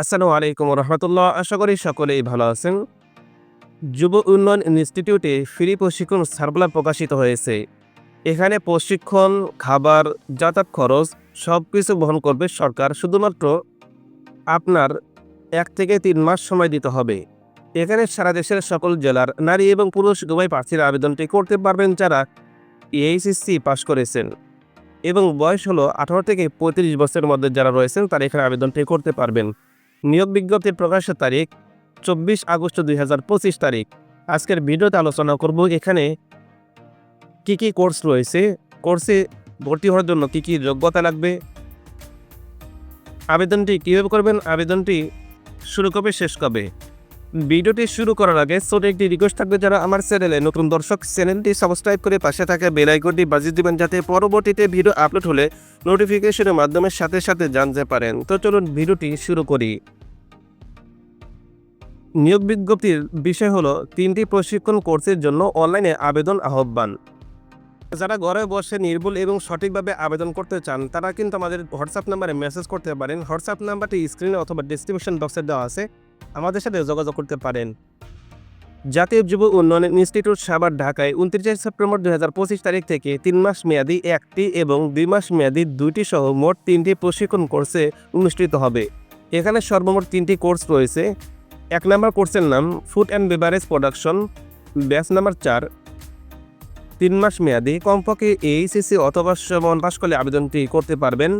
আসসালামু আলাইকুম রহমতুল্লাহ। আশা করি সকলেই ভালো আছেন। যুব উন্নয়ন ইনস্টিটিউটে ফ্রি প্রশিক্ষণ সার্কুলার প্রকাশিত হয়েছে। এখানে প্রশিক্ষণ, খাবার, যাতায়াত খরচ সব কিছু বহন করবে সরকার। শুধুমাত্র আপনার এক থেকে তিন মাস সময় দিতে হবে। এখানে সারা দেশের সকল জেলার নারী এবং পুরুষ উভয় প্রার্থীরা আবেদনটি করতে পারবেন যারা এইচএসসি পাশ করেছেন। এবং বয়স হলো আঠারো থেকে পঁয়ত্রিশ বছরের মধ্যে যারা রয়েছেন, তারা এখানে আবেদনটি করতে পারবেন। নিয়োগ বিজ্ঞপ্তির প্রকাশের তারিখ চব্বিশ আগস্ট দুই হাজার পঁচিশ তারিখ। আজকের ভিডিওতে আলোচনা করব এখানে কি কি কোর্স রয়েছে, কোর্সে ভর্তি হওয়ার জন্য কি কি যোগ্যতা লাগবে, আবেদনটি কীভাবে করবেন, আবেদনটি শুরু কবে, শেষ কবে? ভিডিওটি শুরু করার আগে ছোট একটি রিকোয়েস্ট থাকবে যারা আমার চ্যানেলে নতুন দর্শক চ্যানেলটি সাবস্ক্রাইব করে পাশে থাকা বেল আইকনটি বাজিয়ে দিবেন যাতে পরবর্তীতে ভিডিও আপলোড হলে নোটিফিকেশনের মাধ্যমে সাথে সাথে জানতে পারেন। তো চলুন ভিডিওটি শুরু করি। নিয়োগ বিজ্ঞপ্তির বিষয় হলো, তিনটি প্রশিক্ষণ কোর্সের জন্য অনলাইনে আবেদন আহ্বান। যারা ঘরে বসে নির্ভুল এবং সঠিকভাবে আবেদন করতে চান, তারা কিন্তু আমাদের হোয়াটসঅ্যাপ নাম্বারে মেসেজ করতে পারেন। হোয়াটসঅ্যাপ নাম্বারটি স্ক্রিনে অথবা ডিসক্রিপশন বক্সে দেওয়া আছে। আমাদের সাথে যোগাযোগ করতে পারেন। জাতীয় যুব উন্নয়ন ইনস্টিটিউট সাবার ঢাকায় উনত্রিশে সেপ্টেম্বর দুই হাজার পঁচিশ তারিখ থেকে তিন মাস মেয়াদি একটি এবং দুই মাস মেয়াদি দুইটি সহ মোট তিনটি প্রশিক্ষণ কোর্সে অনুষ্ঠিত হবে। এখানে সর্বমোট তিনটি কোর্স রয়েছে। এক নম্বর কোর্সের নাম food and beverage production, batch number চার। তিন মাস মেয়াদি কমপক্ষে এইচএসসি অথবা সমান পাশ করলে আবেদনটি করতে পারবেন।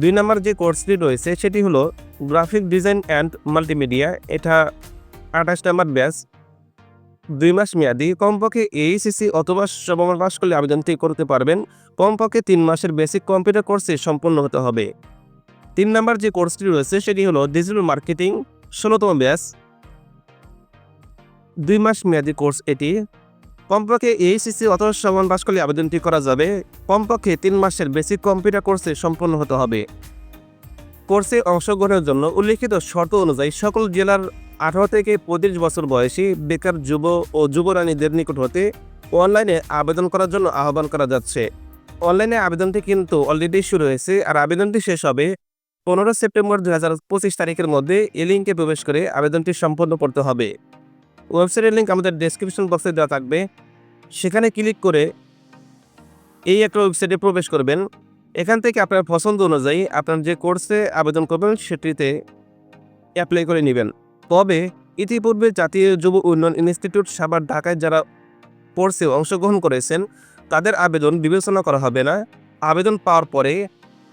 দুই নম্বর যে কোর্সটি রয়েছে সেটি হলো গ্রাফিক ডিজাইন অ্যান্ড মাল্টিমিডিয়া, এটা আঠাশ নম্বর ব্যাচ। দুই মাস মেয়াদি, কমপক্ষে এইচএসসি অথবা সমান পাশ করলে আবেদনটি করতে পারবেন। কমপক্ষে তিন মাসের বেসিক কম্পিউটার কোর্সে সম্পন্ন হতে হবে। তিন নম্বর যে কোর্সটি রয়েছে, সেটি হলো ডিজিটাল মার্কেটিং, ষোলোতম ব্যাচ। দুই মাস মেয়াদি কোর্স এটি। কমপক্ষে এইচএসসি অথবা সমান পাশ করলে আবেদনটি করা যাবে। কমপক্ষে তিন মাসের বেসিক কম্পিউটার কোর্সে সম্পন্ন হতে হবে। কোর্সে অংশগ্রহণের জন্য উল্লিখিত শর্ত অনুযায়ী সকল জেলার আঠারো থেকে পঁয়ত্রিশ বছর বয়সী বেকার যুব ও যুবরানীদের নিকট হতে অনলাইনে আবেদন করার জন্য আহ্বান করা যাচ্ছে। অনলাইনে আবেদনটি কিন্তু অলরেডি শুরু হয়েছে আর আবেদনটি শেষ হবে পনেরো সেপ্টেম্বর দু হাজার পঁচিশ তারিখের মধ্যে এই লিঙ্কে প্রবেশ করে আবেদনটি সম্পন্ন করতে হবে। ওয়েবসাইটের লিঙ্ক আমাদের ডেসক্রিপশন বক্সে দেওয়া থাকবে। সেখানে ক্লিক করে এই একটা ওয়েবসাইটে প্রবেশ করবেন। এখান থেকে আপনার পছন্দ অনুযায়ী আপনার যে কোর্সে আবেদন করবেন, সেটিতে অ্যাপ্লাই করে নেবেন। তবে ইতিপূর্বে জাতীয় যুব উন্নয়ন ইনস্টিটিউট সাবার ঢাকায় যারা কোর্সে অংশগ্রহণ করেছেন, তাদের আবেদন বিবেচনা করা হবে না। আবেদন পাওয়ার পরে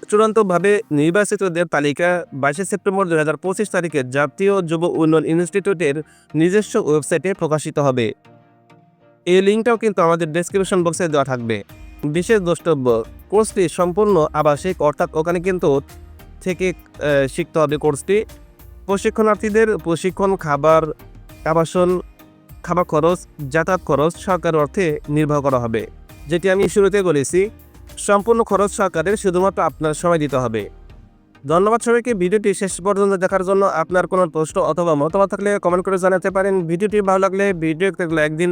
চূড়ান্তভাবে নির্বাচিতদের তালিকা বাইশে সেপ্টেম্বর দু হাজার পঁচিশ তারিখে জাতীয় যুব উন্নয়ন ইনস্টিটিউটের নিজস্ব ওয়েবসাইটে প্রকাশিত হবে। এই লিঙ্কটাও কিন্তু আমাদের ডেসক্রিপশন বক্সে দেওয়া থাকবে। বিশেষ দ্রষ্টব্য, কোর্সটি সম্পূর্ণ আবাসিক, অর্থাৎ ওখানে কিন্তু থেকে শিখতে হবে কোর্সটি। প্রশিক্ষণার্থীদের প্রশিক্ষণ, খাবার, আবাসন, খাবার খরচ, যাতায়াত খরচ সরকার অর্থে নির্ভর করা হবে, যেটি আমি শুরুতে বলেছি। সম্পূর্ণ খরচ সরকারের শুধুমাত্র আপনার সময় দিতে হবে। ধন্যবাদ সবাইকে, ভিডিওটি শেষ পর্যন্ত দেখার জন্য আপনার কোনো প্রশ্ন অথবা মতামত থাকলে কমেন্ট করে জানাতে পারেন। ভিডিওটি ভালো লাগলে ভিডিও একদিন